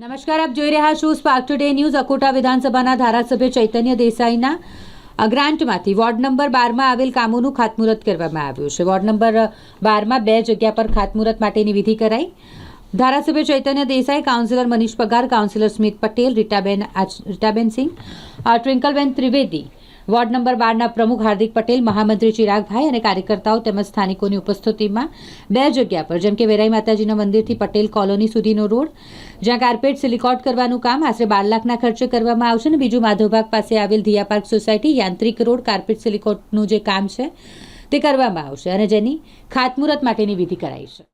નમસ્કાર, આપ જોઈ રહ્યા છો સ્પાર્ક ટુડે ન્યૂઝ અકોટા વિધાનસભાના ધારાસભ્ય ચૈતન્ય દેસાઈના ગ્રાન્ટમાંથી વોર્ડ નંબર બારમાં આવેલ કામોનું ખાતમુહૂર્ત કરવામાં આવ્યું છે. વોર્ડ નંબર બારમાં બે જગ્યા પર ખાતમુહૂર્ત માટેની વિધિ કરાઈ. ધારાસભ્ય ચૈતન્ય Desai, councillor Manish Pagar, councillor Smit Patel, Ritaben Ritaben Singh Twinkleben Trivedi ward number બારના પ્રમુખ હાર્દિક પટેલ, મહામંત્રી ચિરાગભાઈ અને કાર્યકર્તાઓ તેમજ સ્થાનિકોની ઉપસ્થિતિમાં બે જગ્યા પર, જેમ કે વેરાઈ માતાજીના મંદિરથી પટેલ કોલોની સુધીનો રોડ, જ્યાં કાર્પેટ સિલિકોટ કરવાનું કામ, આશરે બાર લાખના ખર્ચે કરવામાં આવશે અને બીજું માધવબાગ પાસે આવેલ ધીયા પાર્ક સોસાયટી, યાંત્રિક રોડ, કાર્પેટ સિલિકોટનું જે કામ છે તે કરવામાં આવશે અને જેની ખાતમુહૂર્ત માટેની વિધિ કરાઈ છે.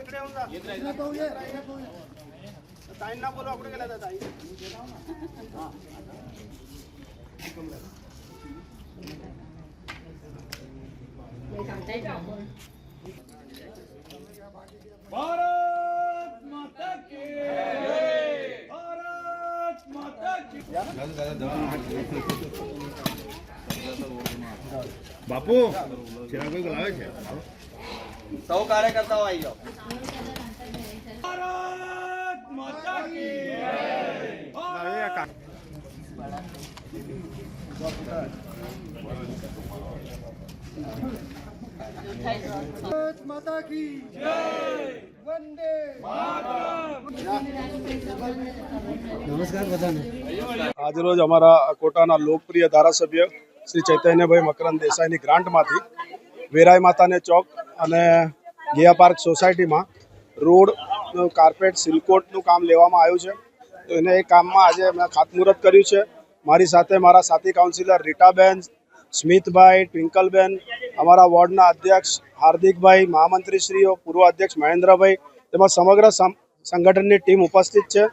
इकडे येऊन जा. ताईंना भारत माता की भारत माता की बापू चिराग लावे છે સૌ કાર્યકર્તાઓ આવી જાઓ. માતા કી જય વંદે નમસ્કાર બધાને આજરોજ અમારા કોટાના લોકપ્રિય ધારાસભ્ય શ્રી ચૈતન્યભાઈ મકરંદ દેસાઈની ગ્રાન્ટમાંથી વેરાઈ માતાને ચોક અને ગિયા પાર્ક સોસાયટીમાં રોડનું કાર્પેટ, સિલકોટનું કામ લેવામાં આવ્યું છે. તો એને એ કામમાં આજે મેં ખાતમુહૂર્ત કર્યું છે. મારી સાથે મારા સાથી કાઉન્સિલર રીટાબેન, સ્મિતભાઈ, ટ્વિંકલબેન, અમારા વોર્ડના અધ્યક્ષ હાર્દિકભાઈ, મહામંત્રીશ્રીઓ, પૂર્વ અધ્યક્ષ મહેન્દ્રભાઈ તેમજ સમગ્ર સંગઠનની ટીમ ઉપસ્થિત છે.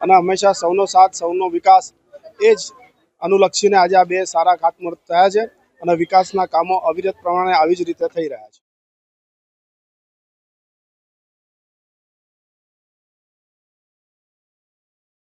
અને હંમેશા સૌનો સાથ, સૌનો વિકાસ એ જ અનુલક્ષીને આજે આ બે સારા ખાતમુહૂર્ત થયા છે. અને વિકાસના કામો અવિરત પ્રમાણે આવી જ રીતે થઈ રહ્યા છે.